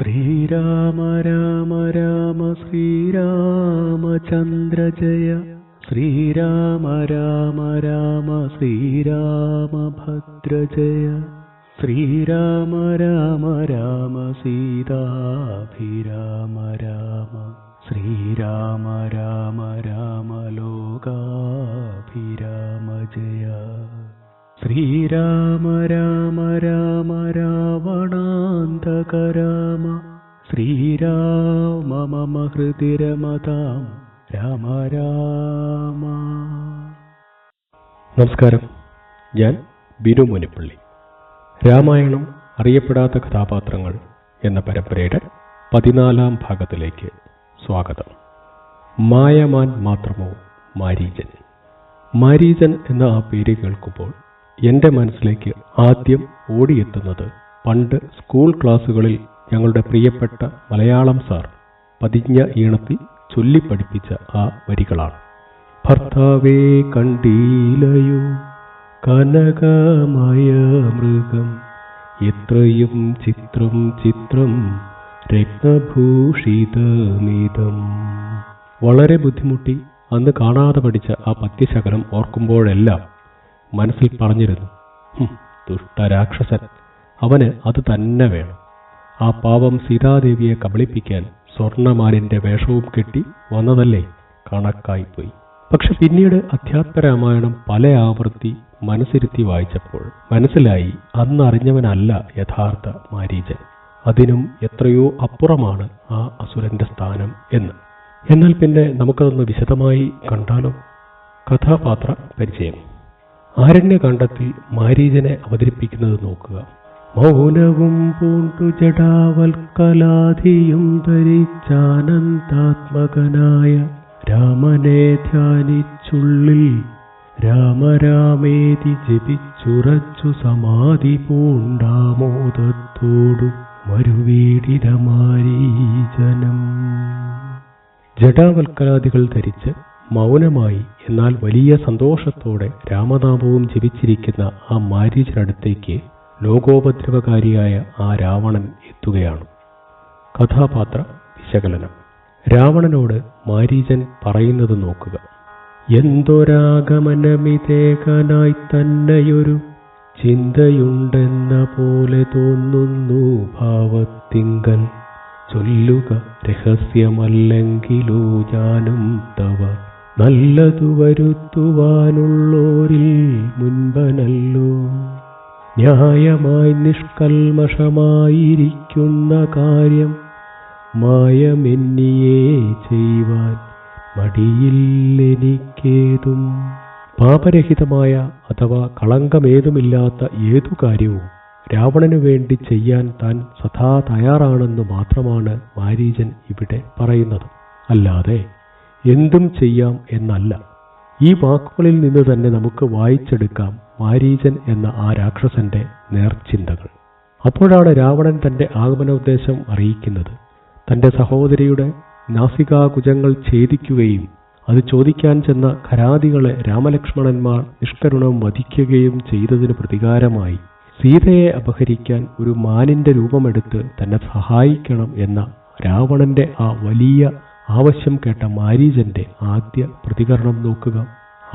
ശ്രീരാമ രാമ രാമ ശ്രീരാമചന്ദ്ര ജയ. ശ്രീരാമ രാമ രാമ ശ്രീരാമഭദ്ര ശ്രീരാമ രാമ രാമ സീതാഭിരാമ രാമ. ശ്രീരാമ രാമ രാമ ലോകാഭിരാമ ജയ. ശ്രീരാമ രാമ രമതാം രാമ രാമ. നമസ്കാരം. ഞാൻ ബിനു മുനിപ്പള്ളി. രാമായണം അറിയപ്പെടാത്ത കഥാപാത്രങ്ങൾ എന്ന പരമ്പരയുടെ പതിനാലാം ഭാഗത്തിലേക്ക് സ്വാഗതം. മായമാൻ മാത്രമോ മാരീജൻ? മാരീജൻ എന്ന ആ പേര് കേൾക്കുമ്പോൾ എന്റെ മനസ്സിലേക്ക് ആദ്യം ഓടിയെത്തുന്നത് പണ്ട് സ്കൂൾ ക്ലാസ്സുകളിൽ ഞങ്ങളുടെ പ്രിയപ്പെട്ട മലയാളം സാർ പതിഞ്ഞ ഈണത്തിൽ ചൊല്ലിപ്പഠിപ്പിച്ച ആ വരികളാണ്. ഭർത്താവേ കണ്ടീലയോ? കനകമായ മൃഗം. എത്രയും ചിത്രം ചിത്രം രത്നഭൂഷിതമിതം വളരെ ബുദ്ധിമുട്ടി അന്ന് കാണാതെ പഠിച്ച ആ പത്യശകലം ഓർക്കുമ്പോഴെല്ലാം മനസ്സിൽ പറഞ്ഞിരുന്നു ദുഷ്ടരാക്ഷസൻ. അവന് അത് തന്നെ വേണം. ആ പാവം സീതാദേവിയെ കബളിപ്പിക്കാൻ സ്വർണമാലിന്റെ വേഷവും കെട്ടി വന്നതല്ലേ? കണക്കായിപ്പോയി പക്ഷെ പിന്നീട് അധ്യാത്മരാമായണം പല ആവർത്തി മനസ്സിരുത്തി വായിച്ചപ്പോൾ മനസ്സിലായി അന്നറിഞ്ഞവനല്ല യഥാർത്ഥ മാരീചൻ അതിനും എത്രയോ അപ്പുറമാണ് ആ അസുരന്റെ സ്ഥാനം എന്ന്. എന്നാൽ പിന്നെ നമുക്കതൊന്ന് വിശദമായി കണ്ടാലോ? കഥാപാത്ര പരിചയം. ആരണ്യകാണ്ഡത്തിൽ മാരീചനെ അവതരിപ്പിക്കുന്നത് നോക്കുക. മൗനവും പൂണ്ടു ജടാവൽക്കലാധിയും ധരിച്ചാനന്ദാത്മകനായ രാമനെ ധ്യാനിച്ചുള്ളിൽ രാമരാമേതി ജപിച്ചുറച്ചു സമാധി പൂണ്ടാമോദത്തോടു മരുവീടിതമാരീജനം ജടാവൽക്കലാദികൾ ധരിച്ച് മൗനമായി എന്നാൽ വലിയ സന്തോഷത്തോടെ രാമനാമവും ജപിച്ചിരിക്കുന്ന ആ മാരീചനടുത്തേക്ക് ലോകോപദ്രവകാരിയായ ആ രാവണൻ എത്തുകയാണ്. കഥാപാത്ര വിശകലനം. രാവണനോട് മാരീചൻ പറയുന്നത് നോക്കുക. എന്തൊരാഗമനമിതേകനായി തന്നെയൊരു ചിന്തയുണ്ടെന്ന പോലെ തോന്നുന്നു ഭാവത്തിങ്കൽ ചൊല്ലുക രഹസ്യമല്ലെങ്കിലോ ഞാനും തവ. നല്ലതു വരുത്തുവാനുള്ളോരിൽ മുൻപനല്ലോ. ന്യായമായി നിഷ്കൽമഷമായിരിക്കുന്ന കാര്യം മായമെന്നിയേ ചെയ്യുവാൻ മടിയില്ലെനിക്കേതും. പാപരഹിതമായ അഥവാ കളങ്കമേതുമില്ലാത്ത ഏതു കാര്യവും രാവണനു വേണ്ടി ചെയ്യാൻ താൻ സദാ തയ്യാറാണെന്ന് മാത്രമാണ് മാരീജൻ ഇവിടെ പറയുന്നത്. അല്ലാതെ എന്തും ചെയ്യാം എന്നല്ല. ഈ വാക്കുകളിൽ നിന്ന് തന്നെ നമുക്ക് വായിച്ചെടുക്കാം. മാരീചൻ എന്ന ആ രാക്ഷസന്റെ നേർച്ചിന്തകൾ അപ്പോഴാണ് രാവണൻ തന്റെ ആഗമനോദ്ദേശം അറിയിക്കുന്നത്. തന്റെ സഹോദരിയുടെ നാസികാകുജങ്ങൾ ഛേദിക്കുകയും അത് ചോദിക്കാൻ ചെന്ന ഖരാദികളെ രാമലക്ഷ്മണന്മാർ നിഷ്കരുണം വധിക്കുകയും ചെയ്തതിന് പ്രതികാരമായി സീതയെ അപഹരിക്കാൻ ഒരു മാനിന്റെ രൂപമെടുത്ത് തന്നെ സഹായിക്കണം എന്ന രാവണന്റെ ആ വലിയ ആവശ്യം കേട്ട മാരീജന്റെ ആദ്യ പ്രതികരണം നോക്കുക.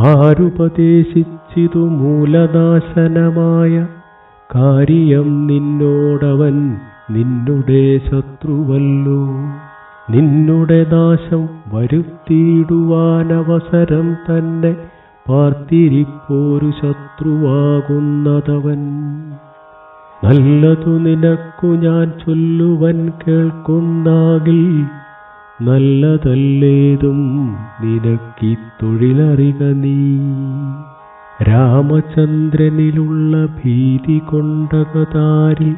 ആരുപദേശിച്ചിതു മൂലനാശനമായ കാര്യം നിന്നോടവൻ നിന്നുടെ ശത്രുവല്ലോ. നിന്നുടെ നാശം വരുത്തിയിടുവാനവസരം തന്നെ പാർത്തിരിപ്പോരു ശത്രുവാകുന്നതവൻ. നല്ലതു നിനക്കു ഞാൻ ചൊല്ലുവൻ കേൾക്കുന്നാകിൽ നല്ലതല്ലേതും നിനക്കി തൊഴിലറിക നീ. രാമചന്ദ്രനിലുള്ള ഭീതി കൊണ്ടകതാരിൽ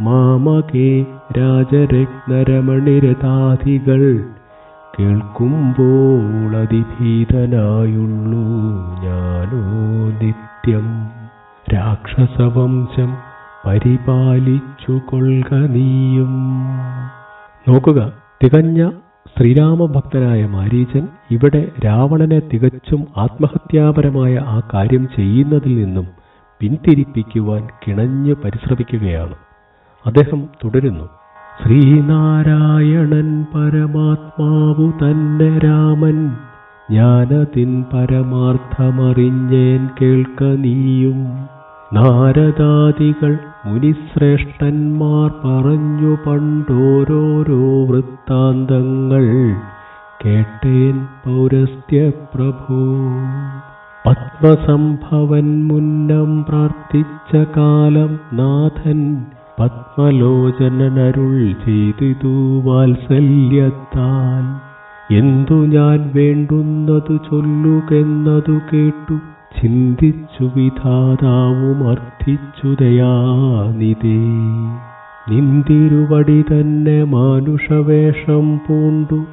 മാമകേ രാജരത്നരമണിരതാദികൾ കേൾക്കുമ്പോൾ അതിഭീതനായുള്ളൂ ഞാനോ നിത്യം. രാക്ഷസവംശം പരിപാലിച്ചു കൊള്ളുക നീയും. നോക്കുക. തികഞ്ഞ ശ്രീരാമഭക്തനായ മാരീചൻ ഇവിടെ രാവണനെ തികച്ചും ആത്മഹത്യാപരമായ ആ കാര്യം ചെയ്യുന്നതിൽ നിന്നും പിന്തിരിപ്പിക്കുവാൻ കിണഞ്ഞു പരിശ്രമിക്കുകയാണ്. അദ്ദേഹം തുടരുന്നു. ശ്രീനാരായണൻ പരമാത്മാവു തന്നെ രാമൻ. ജ്ഞാനത്തിൻ പരമാർത്ഥമറിഞ്ഞേൻ കേൾക്ക നീയും. നാരദാദികൾ മുനിശ്രേഷ്ഠന്മാർ പറഞ്ഞു പണ്ടോരോരോ വൃത്താന്തങ്ങൾ. കേട്ടേൻ പൗരസ്ത്യ പ്രഭു. പത്മസംഭവൻ മുന്നം പ്രാർത്ഥിച്ച കാലം നാഥൻ പത്മലോചനരുൾ ചെയ്തിതു വാത്സല്യത്താൽ. എന്തു ഞാൻ വേണ്ടുന്നതു ചൊല്ലുകെന്നതു കേട്ടു ചിന്തിച്ചു വിധാതാവും അർത്ഥിച്ചു ദയാനിതേ നിന്തിരുവടി തന്നെ മാനുഷവേഷം പൂണ്ടു.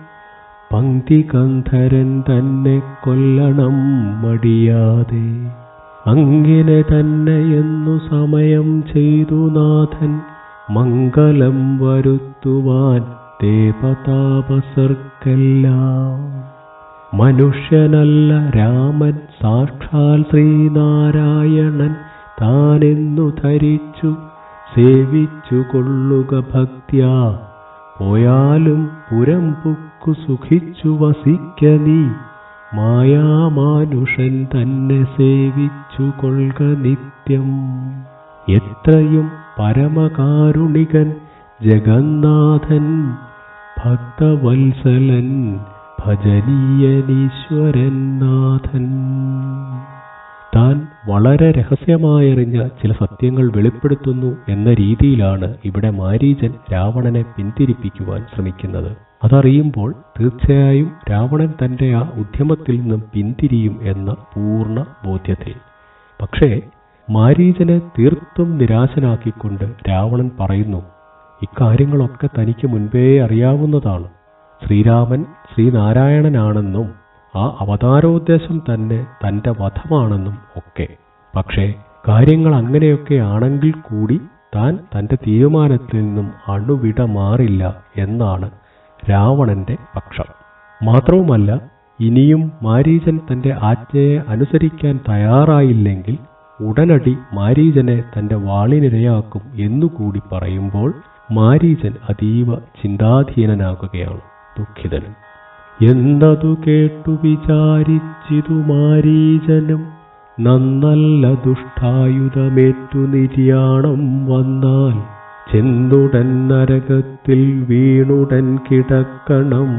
പങ്ക്തികന്ധരൻ തന്നെ കൊല്ലണം മടിയാതെ. അങ്ങനെ തന്നെ എന്നു സമയം ചെയ്തു നാഥൻ. മംഗളം വരുത്തുവാൻ ദേവതാപസർക്കെല്ലാം മനുഷ്യനല്ല രാമൻ സാക്ഷാൽ ശ്രീനാരായണൻ. താനെന്നു ധരിച്ചു സേവിച്ചു കൊള്ളുക ഭക്ത്യാ. പോയാലും പുരം പുക്കു സുഖിച്ചു വസിക്ക നീ. മായാമാനുഷൻ തന്നെ സേവിച്ചു കൊള്ളുക നിത്യം. എത്രയും പരമകാരുണികൻ ജഗന്നാഥൻ ഭക്തവത്സലൻ ഭജനീയനീശ്വരൻ നാഥൻ താൻ വളരെ രഹസ്യമായറിഞ്ഞ ചില സത്യങ്ങൾ വെളിപ്പെടുത്തുന്നു എന്ന രീതിയിലാണ് ഇവിടെ മാരീചൻ രാവണനെ പിന്തിരിപ്പിക്കുവാൻ ശ്രമിക്കുന്നത്. അതറിയുമ്പോൾ തീർച്ചയായും രാവണൻ തന്റെ ആ ഉദ്യമത്തിൽ നിന്നും പിന്തിരിയും എന്ന പൂർണ ബോധ്യത്തിൽ. പക്ഷേ മാരീചനെ തീർത്തും നിരാശനാക്കിക്കൊണ്ട് രാവണൻ പറയുന്നു ഇക്കാര്യങ്ങളൊക്കെ തനിക്ക് മുൻപേ അറിയാവുന്നതാണ്. ശ്രീരാമൻ ശ്രീനാരായണനാണെന്നും ആ അവതാരോദ്ദേശം തന്നെ തന്റെ വധമാണെന്നും ഒക്കെ. പക്ഷേ കാര്യങ്ങൾ അങ്ങനെയൊക്കെ ആണെങ്കിൽ കൂടി താൻ തന്റെ തീരുമാനത്തിൽ നിന്നും അണുവിട മാറില്ല എന്നാണ് രാവണന്റെ പക്ഷം. മാത്രവുമല്ല ഇനിയും മാരീചൻ തന്റെ ആജ്ഞയെ അനുസരിക്കാൻ തയ്യാറായില്ലെങ്കിൽ ഉടനടി മാരീചനെ തന്റെ വാളിനിരയാക്കും എന്നുകൂടി പറയുമ്പോൾ മാരീചൻ അതീവ ചിന്താധീനനാകുകയാണ്. ദുഃഖിതനും എന്നതു കേട്ടു വിചാരിച്ചിതു മാരീചനും നന്നല്ല ദുഷ്ടായുധമേറ്റു നിര്യാണം വന്നാൽ ചെന്നുടൻ നരകത്തിൽ വീണുടൻ കിടക്കണം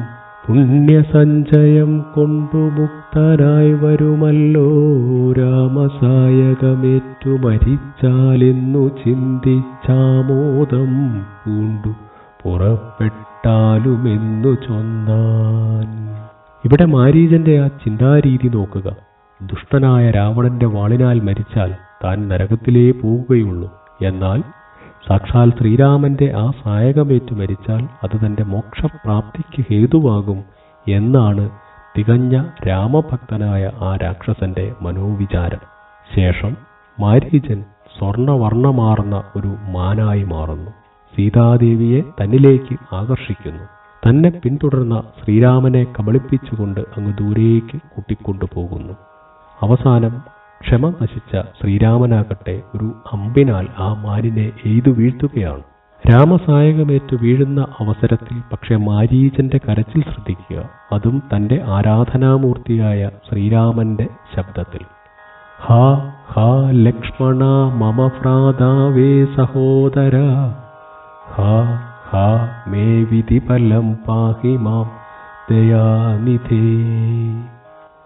പുണ്യസഞ്ചയം കൊണ്ടു മുക്തരായി വരുമല്ലോ രാമസായകമേറ്റു മരിച്ചാലെന്നു ചിന്തിച്ചാമോദം പൂണ്ടു. പുറപ്പെട്ടാലുമെന്നു ചൊന്നാൻ. ഇവിടെ മാരീചന്റെ ആ ചിന്താരീതി നോക്കുക. ദുഷ്ടനായ രാവണന്റെ വാളിനാൽ മരിച്ചാൽ താൻ നരകത്തിലേ പോവുകയുള്ളൂ. എന്നാൽ സാക്ഷാൽ ശ്രീരാമന്റെ ആ സായകമേറ്റു മരിച്ചാൽ അത് തന്റെ മോക്ഷപ്രാപ്തിക്ക് ഹേതുവാകും എന്നാണ് തികഞ്ഞ രാമഭക്തനായ ആ രാക്ഷസന്റെ മനോവിചാരം. ശേഷം മാരീചൻ സ്വർണവർണമാർന്ന ഒരു മാനായി മാറുന്നു. സീതാദേവിയെ തന്നിലേക്ക് ആകർഷിക്കുന്നു. തന്നെ പിന്തുടർന്ന ശ്രീരാമനെ കബളിപ്പിച്ചുകൊണ്ട് അങ്ങ് ദൂരേക്ക് കൂട്ടിക്കൊണ്ടുപോകുന്നു. അവസാനം ക്ഷമ നശിച്ച ശ്രീരാമനാകട്ടെ ഒരു അമ്പിനാൽ ആ മാനിനെ എയ്തു വീഴ്ത്തുകയാണ്. രാമസായകമേറ്റു വീഴുന്ന അവസരത്തിൽ പക്ഷെ മാരീചന്റെ കരച്ചിൽ ശ്രദ്ധിക്കുക. അതും തന്റെ ആരാധനാമൂർത്തിയായ ശ്രീരാമന്റെ ശബ്ദത്തിൽ. ഹാ ഹാ ലക്ഷ്മണ മമ സഹോദര. ഹാ ഹാ മേ വിധിഫലം പാഹി മാം. ദയാനിധേ.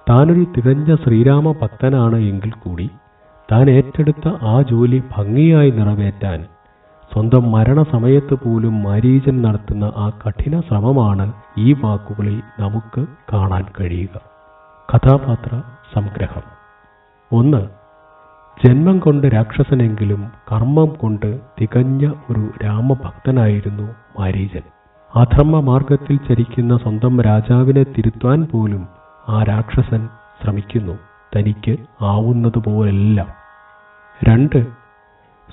താനൊരു തികഞ്ഞ ശ്രീരാമ ഭക്തനാണ് എങ്കിൽ കൂടി താൻ ഏറ്റെടുത്ത ആ ജോലി ഭംഗിയായി നിറവേറ്റാൻ സ്വന്തം മരണസമയത്ത് പോലും മരീചൻ നടത്തുന്ന ആ കഠിന ശ്രമമാണ് ഈ വാക്കുകളിൽ നമുക്ക് കാണാൻ കഴിയുക. കഥാപാത്ര സംഗ്രഹം. ഒന്ന് ജന്മം കൊണ്ട് രാക്ഷസനെങ്കിലും കർമ്മം കൊണ്ട് തികഞ്ഞ ഒരു രാമഭക്തനായിരുന്നു മാരീചൻ അധർമ്മ മാർഗത്തിൽ ചരിക്കുന്ന സ്വന്തം രാജാവിനെ തിരുത്താൻ പോലും ആ രാക്ഷസൻ ശ്രമിക്കുന്നു. തനിക്ക് ആവുന്നതുപോലെല്ലാം രണ്ട്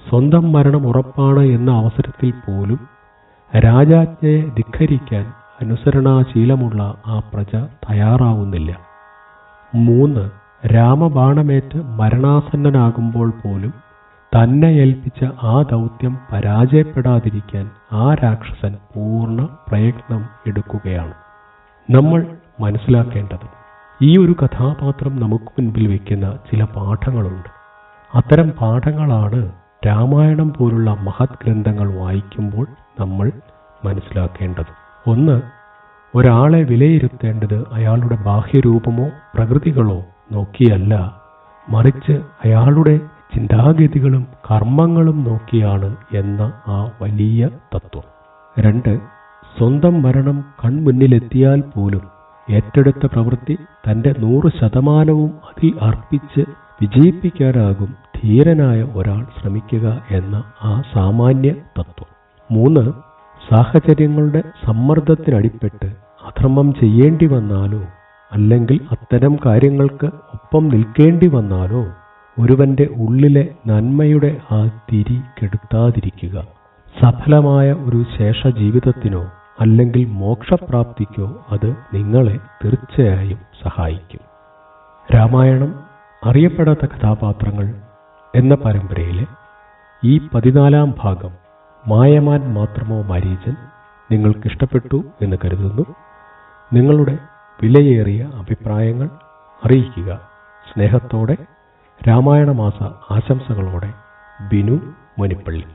സ്വന്തം മരണം ഉറപ്പാണ് എന്ന അവസരത്തിൽ പോലും രാജാജ്ഞയെ ധിഖരിക്കാൻ അനുസരണാശീലമുള്ള ആ പ്രജ തയ്യാറാവുന്നില്ല. മൂന്ന് രാമബാണമേറ്റ് മരണാസന്നനാകുമ്പോൾ പോലും തന്നെ ഏൽപ്പിച്ച ആ ദൗത്യം പരാജയപ്പെടാതിരിക്കാൻ ആ രാക്ഷസൻ പൂർണ പ്രയത്നം എടുക്കുകയാണ്. നമ്മൾ മനസ്സിലാക്കേണ്ടത് ഈ ഒരു കഥാപാത്രം നമുക്ക് മുൻപിൽ വയ്ക്കുന്ന ചില പാഠങ്ങളുണ്ട്. അത്തരം പാഠങ്ങളാണ് രാമായണം പോലുള്ള മഹത് ഗ്രന്ഥങ്ങൾ വായിക്കുമ്പോൾ നമ്മൾ മനസ്സിലാക്കേണ്ടത്. ഒന്ന് ഒരാളെ വിലയിരുത്തേണ്ടത് അയാളുടെ ബാഹ്യരൂപമോ പ്രകൃതികളോ നോക്കിയല്ല. മറിച്ച് അയാളുടെ ചിന്താഗതികളും കർമ്മങ്ങളും നോക്കിയാണ് എന്ന ആ വലിയ തത്വം. രണ്ട് സ്വന്തം മരണം കൺമുന്നിലെത്തിയാൽ പോലും ഏറ്റെടുത്ത പ്രവൃത്തി തന്റെ നൂറ് ശതമാനവും അതിൽ അർപ്പിച്ച് വിജയിപ്പിക്കാനാകും ധീരനായ ഒരാൾ ശ്രമിക്കുക എന്ന ആ സാമാന്യ തത്വം. മൂന്ന് സാഹചര്യങ്ങളുടെ സമ്മർദ്ദത്തിനടിപ്പെട്ട് അധർമ്മം ചെയ്യേണ്ടി വന്നാലോ അല്ലെങ്കിൽ അത്തരം കാര്യങ്ങൾക്ക് ഒപ്പം നിൽക്കേണ്ടി വന്നാലോ? ഒരുവന്റെ ഉള്ളിലെ നന്മയുടെ ആ തിരി കെടുത്താതിരിക്കുക. സഫലമായ ഒരു ശേഷ ജീവിതത്തിനോ അല്ലെങ്കിൽ മോക്ഷപ്രാപ്തിക്കോ അത് നിങ്ങളെ തീർച്ചയായും സഹായിക്കും. രാമായണം അറിയപ്പെടാത്ത കഥാപാത്രങ്ങൾ എന്ന പരമ്പരയിലെ ഈ പതിനാലാം ഭാഗം മായമാൻ മാത്രമോ മരീചൻ നിങ്ങൾക്കിഷ്ടപ്പെട്ടു എന്ന് കരുതുന്നു. നിങ്ങളുടെ വിലയേറിയ അഭിപ്രായങ്ങൾ അറിയിക്കുക. സ്നേഹത്തോടെ രാമായണ മാസ ആശംസകളോടെ ബിനു മുനിപ്പള്ളി